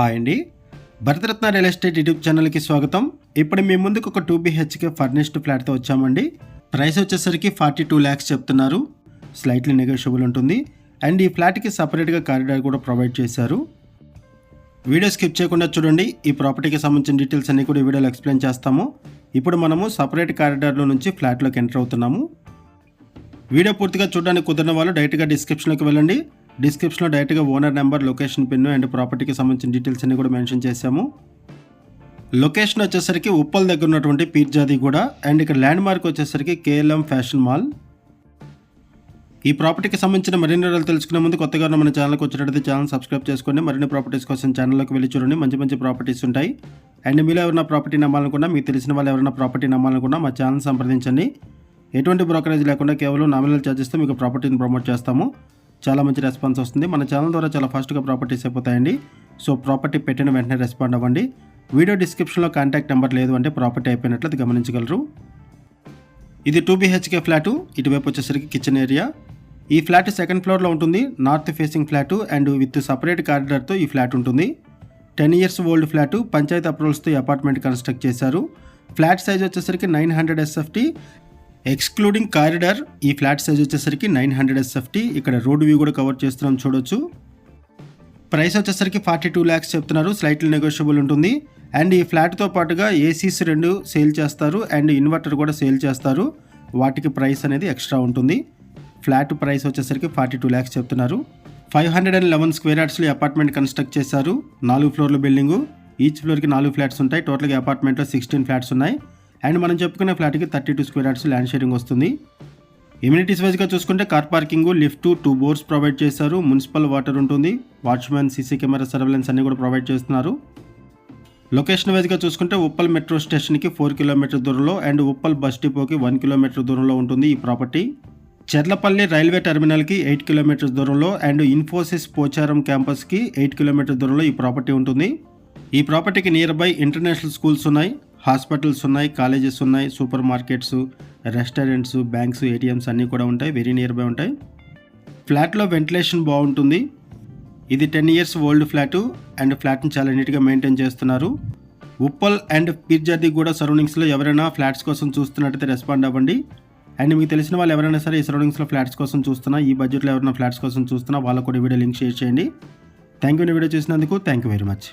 Hi అండి. Bharat Ratna real estate YouTube ఛానల్కి స్వాగతం. ఇప్పుడు మీ ముందుకు ఒక టూ బీహెచ్కే ఫర్నిష్డ్ ఫ్లాట్తో వచ్చామండి. ప్రైస్ వచ్చేసరికి ఫార్టీ టూ ల్యాక్స్ చెప్తున్నారు. స్లైట్లీ నెగోషియబుల్ ఉంటుంది. అండ్ ఈ ఫ్లాట్కి సపరేట్గా కారిడార్ కూడా ప్రొవైడ్ చేశారు. వీడియో స్కిప్ చేయకుండా చూడండి. ఈ ప్రాపర్టీకి సంబంధించిన డీటెయిల్స్ అన్ని కూడా వీడియోలో ఎక్స్ప్లెయిన్ చేస్తాము. ఇప్పుడు మనము సపరేట్ కారిడార్లో నుంచి ఫ్లాట్లోకి ఎంటర్ అవుతున్నాము. వీడియో పూర్తిగా చూడడానికి కుదిరిన వాళ్ళు డైరెక్ట్గా డిస్క్రిప్షన్లోకి వెళ్ళండి. డిస్క్రిప్షన్లో డైరెక్ట్గా owner number location pin and ప్రాపర్టీకి సంబంధించిన డీటెయిల్స్ అన్ని కూడా మెన్షన్ చేశాము. లొకేషన్ వచ్చేసరికి ఉప్పల్ దగ్గర ఉన్నటువంటి పీర్జాది కూడా అండ్ ఇక్కడ ల్యాండ్ మార్క్ వచ్చేసరికి కేఎల్ఎం ఫ్యాషన్ మాల్. ఈ ప్రాపర్టీకి సంబంధించిన మరిన్ని వివరాలు తెలుసుకునే ముందు కొత్తగా ఉన్న మన ఛానల్కి వచ్చినట్టయితే ఛానల్ సబ్స్క్రైబ్ చేసుకోండి. మరిన్ని ప్రాపర్టీస్ కోసం ఛానల్లోకి వెళ్ళి చూడండి. మంచి మంచి ప్రాపర్టీస్ ఉంటాయి. అండ్ మీలో ఎవరైనా ప్రాపర్టీ నమ్మాలనుకున్నా మీకు తెలిసిన వాళ్ళు ఎవరైనా ప్రాపర్టీ నమ్మాలనుకున్నా మా ఛానల్ సంప్రదించండి. ఎటువంటి బ్రోకరేజ్ లేకుండా కేవలం నామినల్ ఛార్జెస్తో మీకు ప్రాపర్టీని ప్రమోట్ చేస్తాము. చాలా మంచి రెస్పాన్స్ వస్తుంది. మన ఛానల్ ద్వారా చాలా ఫాస్ట్గా ప్రాపర్టీస్ అయిపోతాయండి. సో ప్రాపర్టీ పెట్టిన వెంటనే రెస్పాండ్ అవ్వండి. వీడియో డిస్క్రిప్షన్లో కాంటాక్ట్ నెంబర్ లేదు అంటే ప్రాపర్టీ అయిపోయినట్లు గమనించగలరు. ఇది టూ బీహెచ్కే ఫ్లాటు. ఇటువైపు వచ్చేసరికి కిచెన్ ఏరియా. ఈ ఫ్లాట్ సెకండ్ ఫ్లోర్లో ఉంటుంది. North facing flat and with separate కారిడార్తో ఈ ఫ్లాట్ ఉంటుంది. Ten years old flat. Panchayat అప్రూవల్స్తో ఈ అపార్ట్మెంట్ కన్స్ట్రక్ట్ చేశారు. ఫ్లాట్ సైజ్ వచ్చేసరికి nine hundred SFT. Excluding corridor ఈ ఫ్లాట్ సైజ్ వచ్చేసరికి నైన్ హండ్రెడ్ ఎస్ఎఫ్టీ ఇక్కడ రోడ్ వ్యూ కూడా కవర్ చేస్తున్నాం చూడొచ్చు. ప్రైస్ వచ్చేసరికి ఫార్టీ టూ ల్యాక్స్ చెప్తున్నారు. స్లైట్లీ నెగోషియబుల్ ఉంటుంది. అండ్ ఈ ఫ్లాట్తో పాటుగా ఏసీస్ రెండు సేల్ చేస్తారు. అండ్ ఇన్వర్టర్ కూడా సేల్ చేస్తారు. వాటికి ప్రైస్ అనేది ఎక్స్ట్రా ఉంటుంది. ఫ్లాట్ ప్రైస్ వచ్చేసరికి ఫార్టీ టూ ల్యాక్స్ చెప్తున్నారు five hundred and eleven square యార్డ్స్లో apartment construct చేశారు. నాలుగు ఫ్లోర్ల బిల్డింగు ఈచ్ ఫ్లోర్కి నాలుగు ఫ్లాట్స్ ఉంటాయి. టోటల్గా అపార్ట్మెంట్లో సిక్స్టీన్ ఫ్లాట్స్ ఉన్నాయి. అండ్ మనం చెప్పుకునే ఫ్లాట్కి thirty two square yards land sharing వస్తుంది. ఇమ్యూనిటీస్ వైజ్గా చూసుకుంటే car parking lift two boards provide చేశారు. మున్సిపల్ వాటర్ ఉంటుంది. వాచ్మెన్ సీసీ కెమెరా సర్వేలెన్స్ అన్ని కూడా ప్రొవైడ్ చేస్తున్నారు. లొకేషన్ వైజ్గా చూసుకుంటే ఉప్పల్ మెట్రో స్టేషన్కి ఫోర్ కిలోమీటర్ దూరంలో అండ్ ఉప్పల్ బస్ డిపోకి వన్ కిలోమీటర్ దూరంలో ఉంటుంది ఈ ప్రాపర్టీ. చెర్లపల్లి రైల్వే టెర్మినల్కి ఎయిట్ కిలోమీటర్స్ దూరంలో అండ్ ఇన్ఫోసిస్ పోచారం క్యాంపస్కి ఎయిట్ కిలోమీటర్ దూరంలో ఈ ప్రాపర్టీ ఉంటుంది. ఈ ప్రాపర్టీకి నియర్ బై ఇంటర్నేషనల్ స్కూల్స్ ఉన్నాయి. హాస్పిటల్స్ ఉన్నాయి కాలేజెస్ ఉన్నాయి supermarkets restaurants banks ATMs అన్నీ కూడా ఉంటాయి వెరీ నియర్ బై ఉంటాయి. ఫ్లాట్లో వెంటిలేషన్ బాగుంటుంది. ఇది ten years old flat and ఫ్లాట్ని చాలా నీట్గా మెయింటైన్ చేస్తున్నారు. ఉప్పల్ అండ్ పిర్జాది కూడా సరౌండింగ్స్లో ఎవరైనా ఫ్లాట్స్ కోసం చూస్తున్నట్టయితే రెస్పాండ్ అవ్వండి. అండ్ మీకు తెలిసిన వాళ్ళు ఎవరైనా సరే ఈ సరౌండింగ్స్లో ఫ్లాట్స్ కోసం చూస్తున్నా ఈ బడ్జెట్లో ఎవరైనా ఫ్లాట్స్ కోసం చూస్తున్నా వాళ్ళకు కూడా వీడియో లింక్ షేర్ చేయండి. థ్యాంక్ యూ వీడియో చూసినందుకు థ్యాంక్ యూ వెరీ మచ్.